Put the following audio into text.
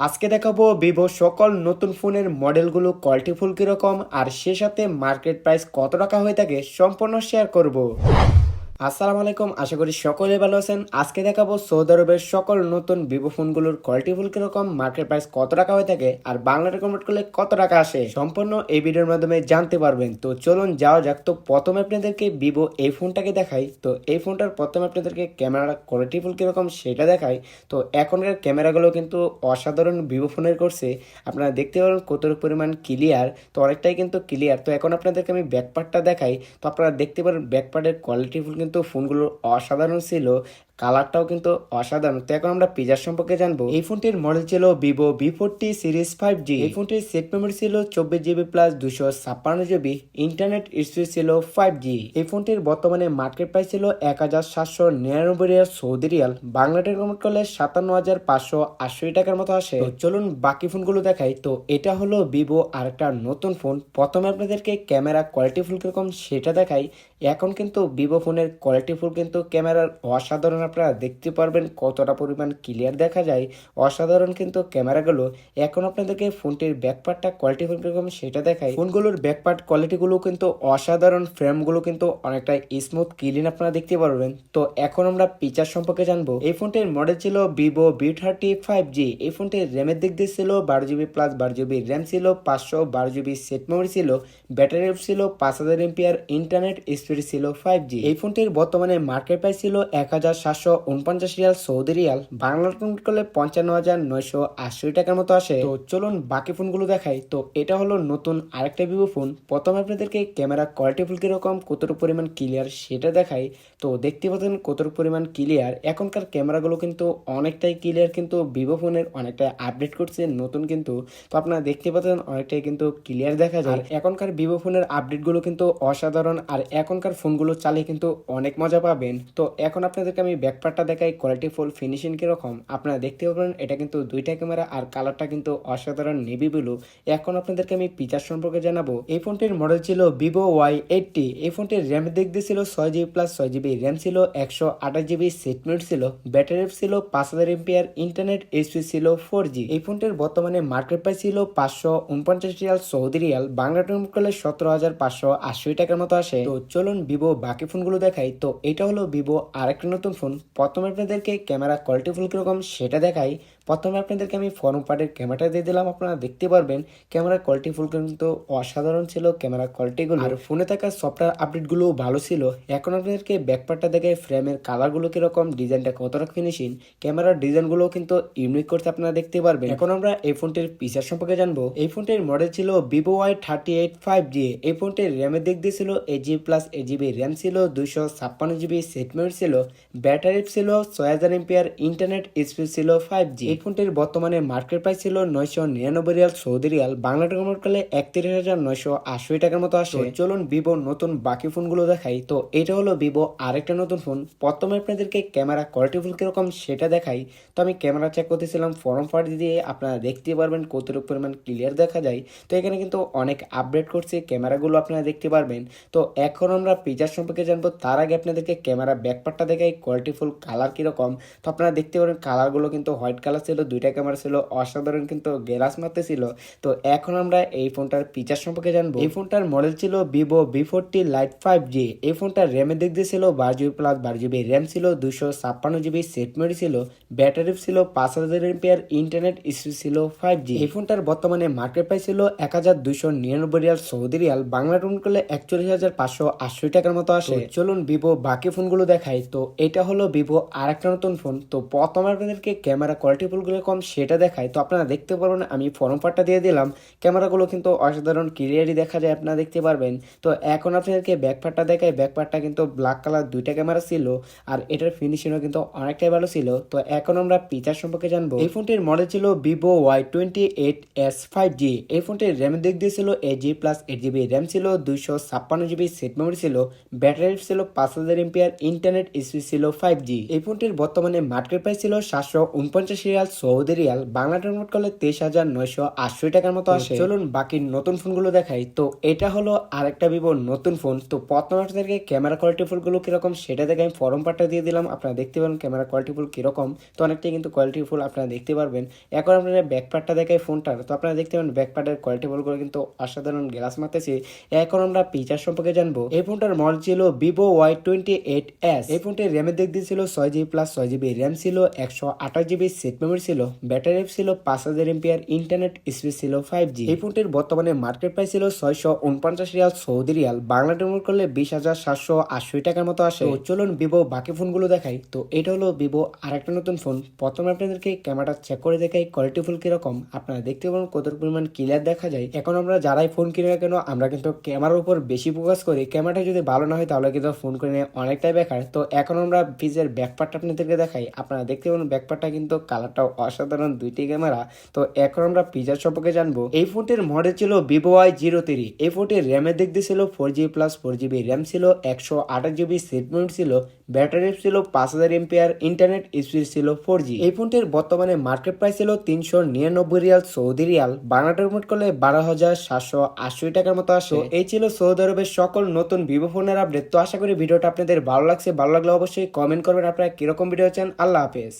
আজকে দেখাবো ভিভো সকল নতুন ফোনের মডেলগুলো কোয়ালিটি ফুল কীরকম, আর সে সাথে মার্কেট প্রাইস কত টাকা হয়ে থাকে সম্পূর্ণ শেয়ার করব। আসসালামু আলাইকুম, আশা করি সকলে ভালো আছেন। আজকে দেখাবো সৌদি আরবের সকল নতুন ভিভো ফোনগুলোর কোয়ালিটি ফুল কীরকম মার্কেট প্রাইস কত টাকা হয়ে থাকে আর বাংলাতে কনভার্ট করলে কত টাকা আসে সম্পূর্ণ এই ভিডিওর মাধ্যমে জানতে পারবেন। তো চলুন যাওয়া যাক। তো প্রথমে আপনাদেরকে ভিভো এই ফোনটাকে দেখাই। তো এই ফোনটার প্রথমে আপনাদেরকে ক্যামেরা কোয়ালিটিফুল কীরকম সেটা দেখাই। তো এখনকার ক্যামেরাগুলো কিন্তু অসাধারণ ভিভো ফোনের করছে। আপনারা দেখতে পারেন কতটুকু পরিমাণ ক্লিয়ার তো অনেকটাই কিন্তু ক্লিয়ার তো এখন আপনাদেরকে আমি ব্যাকপার্টটা দেখাই। তো আপনারা দেখতে পারেন ব্যাকপার্টের কোয়ালিটিফুল কিন্তু ফোনগুলো অসাধারণ ছিল কালারটাও কিন্তু অসাধারণ। তো এখন আমরা পিজার সম্পর্কে জানব। এই ফোনটির মডেল ছিল Vivo V forty series five G এই ফোনটির সেট মেমোরি ছিল চব্বিশ জিবি প্লাস দুশো ছাপ্পান্ন জিবি ইন্টারনেট স্পিড ছিল ফাইভ জি এই ফোনটির বর্তমানে মার্কেট প্রাইস ছিল এক হাজার সাতশো নিরানব্বই রিয়াল সৌদি রিয়াল। বাংলাতে কনভার্ট করলে সাতান্ন হাজার পাঁচশো আশি টাকার মতো আসে। চলুন বাকি ফোনগুলো দেখাই। তো এটা হলো ভিভো আর একটা নতুন ফোন। প্রথমে আপনাদেরকে ক্যামেরা কোয়ালিটি ফুল কীরকম সেটা দেখাই। এখন কিন্তু ভিভো ফোনের কোয়ালিটি ফুল কিন্তু ক্যামেরার অসাধারণ আপনারা দেখতে পারবেন কতটা পরিমাণ ক্লিয়ার দেখা যায়। অসাধারণ কিন্তু ক্যামেরাগুলো। এখন আপনাদেরকে ফোনটির ব্যাকপার্টটা কোয়ালিটি কীরকম সেটা দেখায় ফোনগুলোর ব্যাকপার্ট কোয়ালিটিগুলো কিন্তু অসাধারণ ফ্রেমগুলো কিন্তু অনেকটা স্মুথ ক্লিন আপনারা দেখতে পারবেন। তো এখন আমরা পিচার সম্পর্কে জানব। এই ফোনটির মডেল ছিল Vivo B thirty five G এই ফোনটির র্যামের দিক দিয়ে ছিল বারো জিবি প্লাস বারো জিবি র্যাম ছিল, পাঁচশো বারো জিবি সেট মেমোরি ছিল ব্যাটারি ছিল, পাঁচ হাজার এমপিআর ইন্টারনেট স্পিড ছিল ফাইভ জি এই ফোনটির বর্তমানে মার্কেট প্রাইস ছিল এক হাজার সাতশো উনপঞ্চাশ riyal Saudi riyal Bangla convert করলে পঞ্চান্ন হাজার নয়শো আশি টাকার মতো আসে? তো চলুন বাকি ফোনগুলো দেখাই। তো এটা হলো নতুন আরেকটা ভিভো ফোন। প্রথমে আপনাদেরকে ক্যামেরা কোয়ালিটি ফুল কীরকম, কতটুকু পরিমাণ ক্লিয়ার সেটা দেখাই। তো দেখতে পাচ্ছেন কতটুকু পরিমাণ ক্লিয়ার এখনকার ক্যামেরাগুলো কিন্তু অনেকটাই ক্লিয়ার কিন্তু ভিভো ফোনের অনেকটাই আপডেট করছে, নতুন কিন্তু। তো আপনারা দেখতে পাচ্ছেন অনেকটাই কিন্তু ক্লিয়ার দেখা যায়। এখনকার ভিভো ফোনের আপডেটগুলো কিন্তু অসাধারণ, আর এখনকার ফোনগুলো চালিয়ে কিন্তু অনেক মজা পাবেন। তো এখন আপনাদেরকে আমি ব্যাকপার্টটা দেখাই কোয়ালিটি ফুল ফিনিশিং কীরকম, আপনারা দেখতে পাবেন এটা কিন্তু দুইটা ক্যামেরা আর কালারটা কিন্তু অসাধারণ নেভি ব্লু এখন আপনাদেরকে আমি পিচার সম্পর্কে জানাব। এই ফোনটির মডেল ছিল ভিভো ওয়াই এইটটি এই ফোনটির র্যাম দিক দিয়ে ছিল ছয় জিবি প্লাস ছয় জিবি র্যাম ছিল, একশো আঠাশ জিবি সেট মিনিট ছিল ব্যাটারি ছিল পাঁচ হাজার এমপিআর ইন্টারনেট এইচপি ছিল ফোর জি এই ফোনটির বর্তমানে মার্কেট প্রাইস ছিল পাঁচশো উনপঞ্চাশ riyal Saudi riyal, Bangla time করলে সতেরো হাজার পাঁচশো আশি টাকার মতো আসে। তো চলুন ভিভো বাকি ফোনগুলো দেখাই। তো এটা হলো ভিভো আরেকটা নতুন ফোন প্রথমে আপনাদেরকে ক্যামেরা কোয়ালিটি ফুল কীরকম সেটা দেখাই। প্রথমে আপনাদেরকে আমি ফর্ম পার্টের ক্যামেরাটা দিয়ে দিলাম। আপনারা দেখতে পারবেন ক্যামেরার কোয়ালিটি ফুল কিন্তু অসাধারণ ছিল ক্যামেরা কোয়ালিটিগুলো আর ফোনে থাকা সফটওয়্যার আপডেটগুলোও ভালো ছিল। এখন আপনাদেরকে ব্যাকপার্টটা দেখে ফ্রেমের কালারগুলো কীরকম ডিজাইনটা কতটা ফিনিশিং ক্যামেরার ডিজাইনগুলো কিন্তু ইউনিক করতে আপনারা দেখতে পারবেন। এখন আমরা এই ফোনটির পিসার সম্পর্কে জানব। এই ফোনটির মডেল ছিল Vivo Y thirty eight five G এই ফোনটির র্যামের দিক দিয়ে ছিল eight GB plus eight GB RAM ছিল দুইশো ছাপ্পান্ন জিবি সেট মেমোরি ছিল। ব্যাটারি ছিল ছয় হাজার এমপিআর ইন্টারনেট স্পিড ছিল ফাইভ জি এই ফোনটির বর্তমানে মার্কেট প্রাইস ছিল নয়শো নিরানব্বই রিয়াল সৌদি রিয়াল। বাংলা টাকা করলে একত্রিশ হাজার নয়শো আশি টাকার মতো আসে। চলুন ভিভো নতুন বাকি ফোনগুলো দেখাই। তো এটা হলো ভিভো আরেকটা নতুন ফোন। প্রথমে আপনাদেরকে ক্যামেরা কোয়ালিটি ফুল কীরকম সেটা দেখাই। তো আমি ক্যামেরা চেক করতেছিলাম ফরম ফাট দিয়ে আপনারা দেখতে পারবেন কতটুকু পরিমাণ ক্লিয়ার দেখা যায়। তো এখানে কিন্তু অনেক আপডেট করছে, ক্যামেরাগুলো আপনারা দেখতে পারবেন। তো এখন আমরা পিচার সম্পর্কে জানব। তার আগে আপনাদেরকে ক্যামেরা ব্যাকপার্টটা দেখাই কোয়ালিটি ফুল কালার কীরকম? তো আপনারা দেখতে পারেন কালারগুলো কিন্তু হোয়াইট কালার ছিল, দুইটা ক্যামেরা ছিল, অসাধারণ কিন্তু গ্লাস মারতে ছিল। তো এখন আমরা এই ফোনটার পিচার সম্পর্কে জানব। এই ফোনটার মডেল ছিল Vivo V forty lite five G এই ফোনটার র্যামের দিক দিয়ে ছিল বারো জিবি প্লাস বারো জিবি র্যাম ছিল দুশো ছাপ্পান্ন জিবি সেট মেমোরি ছিল ব্যাটারি ছিল, পাঁচ হাজার এমপিআর ইন্টারনেট স্পিড ছিল ফাইভ জি এই ফোনটার বর্তমানে মার্কেট প্রাইস ছিল এক হাজার দুইশো নিরানব্বই রিয়াল সৌদি রিয়াল, বাংলা টুন করলে একচল্লিশ হাজার পাঁচশো আশি টাকার মতো আসে। চলুন ভিভো বাকি ফোনগুলো দেখাই। তো এটা হলো ভিভো আর একটা নতুন ফোন তো প্রথমে আপনাদেরকে ক্যামেরা কোয়ালিটি ফুলগুলো কম সেটা দেখায় তো আপনারা দেখতে পারবেন, আমি ফরম পার্টটা দিয়ে দিলাম। ক্যামেরাগুলো কিন্তু অসাধারণ ক্লিয়ারই দেখা যায়, আপনারা দেখতে পারবেন। তো এখন আপনাদেরকে ব্যাক পার্টটা দেখাই। ব্যাক পার্টটা কিন্তু ব্ল্যাক কালার দুইটা ক্যামেরা ছিল, আর এটার ফিনিশিংও কিন্তু অনেকটাই ভালো ছিল। তো এখন আমরা পিচার সম্পর্কে জানব। এই ফোনটির মডেল ছিল Vivo Y twenty eight S five G এই ফোনটির র্যাম দিক দিয়ে ছিল eight G plus eight GB RAM ছিল দুইশো ছাপ্পান্ন জিবি সেট মেমোরি ছিল। ব্যাটারি ছিল পাঁচ হাজার এমপিআর ইন্টারনেট স্পিড ছিল ফাইভ জি। এই ফোনটির বর্তমানে মার্কেট প্রাইস ছিল সাতশো উনপঞ্চাশ রিয়াল সৌদি রিয়াল। বাংলা টার্মট করলে তেইশ হাজার নয়শো আশি টাকার মতো আসে। চলুন বাকি নতুন ফোনগুলো দেখাই। তো এটা হলো আরেকটা ভিভো নতুন ফোন। তো প্রথম আপনাদেরকে ক্যামেরা কোয়ালিটি ফুলগুলো কীরকম সেটা দেখে আমি ফরম পার্টটা দিয়ে দিলাম। আপনারা দেখতে পারেন ক্যামেরা কোয়ালিটি ফুল কীরকম। তো অনেকটাই কিন্তু কোয়ালিটি ফুল আপনারা দেখতে পারবেন। এখন আপনারা ব্যাক পার্টটা দেখাই ফোনটার। তো আপনারা দেখতে পারেন ব্যাক পার্টের কোয়ালিটি ফুলগুলো কিন্তু অসাধারণ গ্লাস মারতেছে। এখন আমরা ফিচার সম্পর্কে জানব। এই ফোনটার মডেল ছিল Vivo Y twenty eight S. এই ফোনটির র্যামের দিক দিয়ে ছিল, ছয় জিবি প্লাস ছয় জিবি র্যাম ছিল, একশো আঠাশ জিবি সেট মেমোরি ছিল ব্যাটারি ছিল, পাঁচ হাজার এমপিআর ইন্টারনেট স্পিড ছিল ফাইভ জি এই ফোনটির বর্তমানে মার্কেট প্রাইস ছিল ছয়শো উনপঞ্চাশ রিয়াল সৌদি রিয়াল। বাংলা ডেমোট করলে বিশ হাজার সাতশো আশি টাকার মতো আসে। তো চলুন ভিভো বাকি ফোনগুলো দেখাই। তো এটা হলো ভিভো আরেকটা নতুন ফোন প্রথমে আপনাদেরকে ক্যামেরাটা চেক করে দেখাই কোয়ালিটি ফুল কীরকম। আপনারা দেখতে পাবেন কত পরিমাণ ক্লিয়ার দেখা যায়। এখন আমরা যারাই ফোন কিনে না কেন, আমরা কিন্তু ক্যামেরার উপর বেশি ফোকাস করি। ক্যামেরাটা যদি ভালো না হয়, তাহলে কিন্তু ফোন কিনে অনেকটাই বেকার। তো এখন আমরা ফিজের ব্যাকপার্টটা আপনাদেরকে দেখাই। আপনারা দেখতে পাবেন ব্যাকপার্টটা কিন্তু কালারটাও অসাধারণ দুইটি ক্যামেরা। তো এখন আমরা ফিচার সম্পর্কে জানব। এই ফোনটির মডেল ছিল ভিভো ওয়াই জিরো থ্রি এই ফোনটির র্যামের দিক দিয়ে ছিল four GB plus four GB RAM ছিল একশো আঠাশ জিবি সেট মিনিট ছিল ব্যাটারি ছিল পাঁচ হাজার এমপিআর ইন্টারনেট স্পিড ছিল ফোর জি এই ফোনটির বর্তমানে মার্কেট প্রাইস ছিল তিনশো নিরানব্বই রিয়াল সৌদি রিয়াল। বাংলাটা রিমোট করলে বারো হাজার সাতশো আশি টাকার মতো আসে। এই ছিল সৌদি আরবের সকল নতুন ভিভো ফোনের আপডেট তো আশা করি ভিডিওটা আপনাদের ভালো লাগছে। ভালো লাগলে অবশ্যই কমেন্ট করবেন আপনারা কীরকম ভিডিও চান। আল্লাহ হাফেজ।